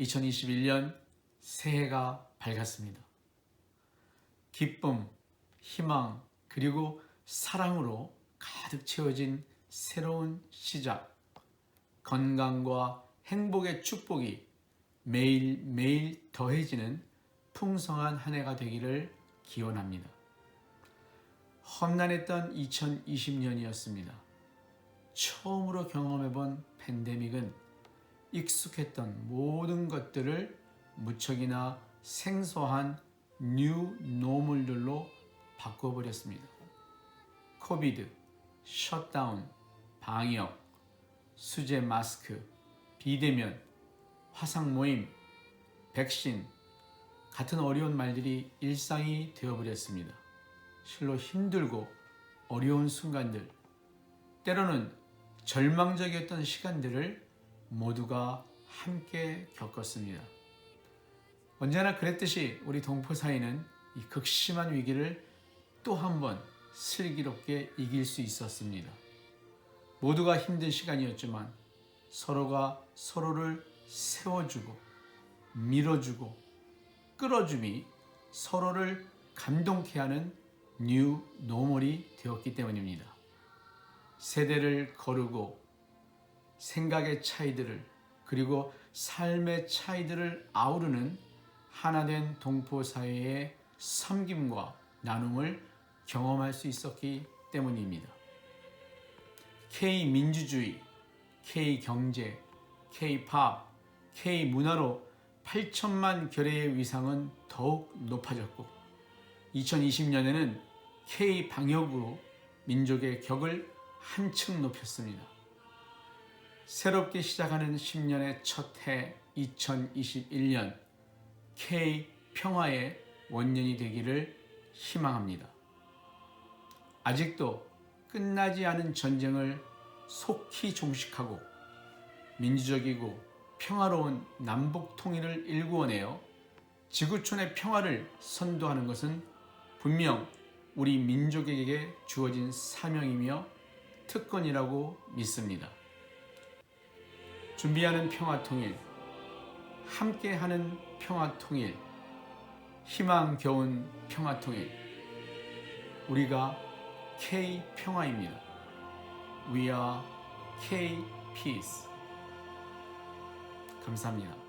2021년 새해가 밝았습니다. 기쁨, 희망, 그리고 사랑으로 가득 채워진 새로운 시작, 건강과 행복의 축복이 매일매일 더해지는 풍성한 한 해가 되기를 기원합니다. 험난했던 2020년이었습니다. 처음으로 경험해본 팬데믹은 익숙했던 모든 것들을 무척이나 생소한 뉴 노멀들로 바꿔버렸습니다. 코비드, 셧다운, 방역, 수제 마스크, 비대면, 화상 모임, 백신 같은 어려운 말들이 일상이 되어버렸습니다. 실로 힘들고 어려운 순간들, 때로는 절망적이었던 시간들을 모두가 함께 겪었습니다. 언제나 그랬듯이 우리 동포사이는 이 극심한 위기를 또 한 번 슬기롭게 이길 수 있었습니다. 모두가 힘든 시간이었지만 서로가 서로를 세워주고 밀어주고 끌어줌이 서로를 감동케 하는 뉴 노멀이 되었기 때문입니다. 세대를 거르고 생각의 차이들을 그리고 삶의 차이들을 아우르는 하나된 동포 사회의 섬김과 나눔을 경험할 수 있었기 때문입니다. K 민주주의, K 경제, K 팝, K 문화로 8천만 결의의 위상은 더욱 높아졌고 2020년에는 K 방역으로 민족의 격을 한층 높였습니다. 새롭게 시작하는 10년의 첫 해 2021년 K 평화의 원년이 되기를 희망합니다. 아직도 끝나지 않은 전쟁을 속히 종식하고 민주적이고 평화로운 남북 통일을 일구어내어 지구촌의 평화를 선도하는 것은 분명 우리 민족에게 주어진 사명이며 특권이라고 믿습니다. 준비하는 평화 통일, 함께하는 평화 통일, 희망 겨운 평화 통일. 우리가 K 평화입니다. We are K peace. 감사합니다.